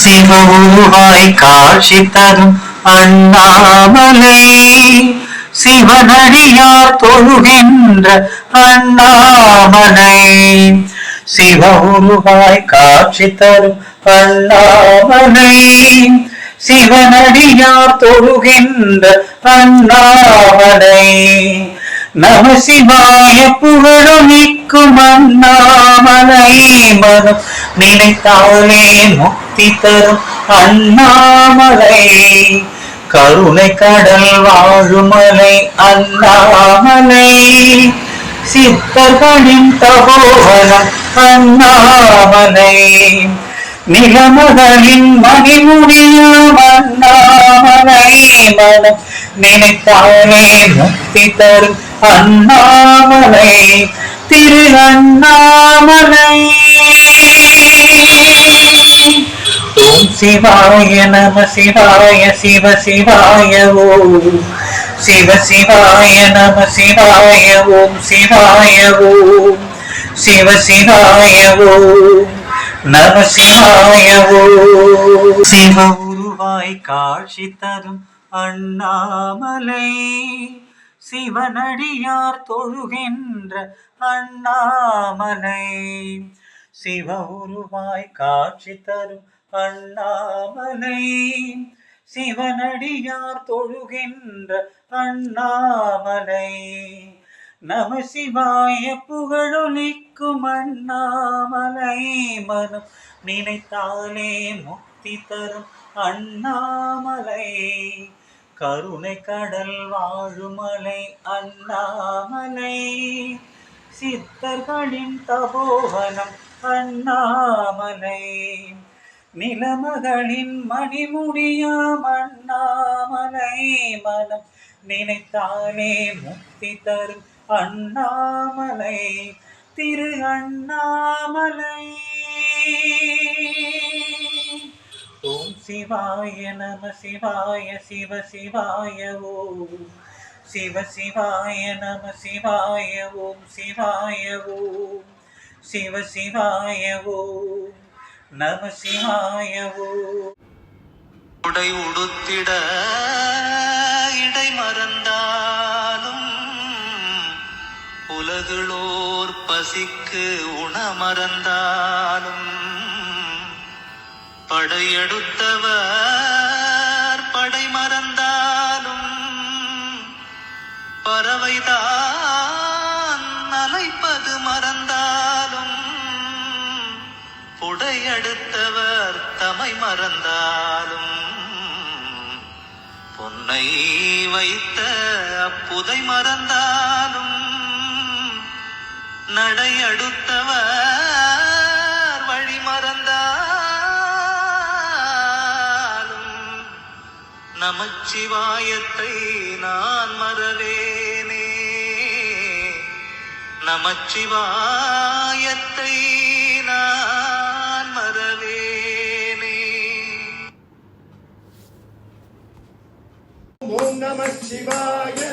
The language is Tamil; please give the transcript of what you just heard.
சிவகுருவாய் காட்சி தரும் அண்ணாமலை. சிவனடியார் தொழுகின்ற அண்ணாமலை. சிவகுருவாய் காட்சி தரும் அண்ணாமலை. சிவனடியார் தொழுகின்ற அண்ணாமலை. நம சிவாய புகழமிக்கும் அண்ணாமலை. மனம் நினைத்தாலே முக்தி தரும் அண்ணாமலை. கருணை கடல் வாழுமலை அண்ணாமலை. சித்தர்களின் தபோவனம் அண்ணாமலை. நிலமகளின் மணிமுடியும் அண்ணாமலை. மனம் நினைத்தாலே முக்தி தரும் அண்ணாமலை. திரு அண்ணாமலை சிவாய நம சிவாய சிவ சிவாய ஓம். சிவ சிவாய நம சிவாய ஓம் சிவாய ஓம். சிவ சிவாய ஓம். நம சிவாய ஓம். சிவ உருவாய் காட்சி தரும் அண்ணாமலை. சிவனடியார் தொழுகின்ற அண்ணாமலை. சிவ உருவாய் காட்சி தரும் அண்ணாமலை. சிவனடியார் தொழுகின்ற அண்ணாமலை. நம சிவாய புகழொலிக்கும் அண்ணாமலை மனம் நினைத்தாலே முக்தி தரும் அண்ணாமலை. கருணை கடல் வாழுமலை அண்ணாமலை. சித்தர்களின் தபோவனம் அண்ணாமலை. நிலமகளின் மணிமுடியாம் அண்ணாமலை மனம் நினைத்தாலே முக்தி தரும் அண்ணாமலை. திரு அண்ணாமலை. ஓம் சிவாய நம சிவாய சிவ சிவாய ஓம். சிவ சிவாய நம சிவாய ஓம் சிவாய ஓம். சிவ சிவாய ஓம். நம சிவாய உடை உடுத்திட இடை மறந்தாலும் உலகளோர் பசிக்கு உணமறந்தாலும் படையெடுத்தவர் படை மறந்தாலும் பறவைதான் அலைப்பது மறந்த புடையெடுத்தவர் தமை மறந்தாலும் பொன்னை வைத்த அப்புதை மறந்தாலும் நடை அடுத்தவர் வழி மறந்தாலும் நமச்சிவாயத்தை நான் மறவேனே. நமச்சிவாயத்தை நான் ஓம் நம சிவாய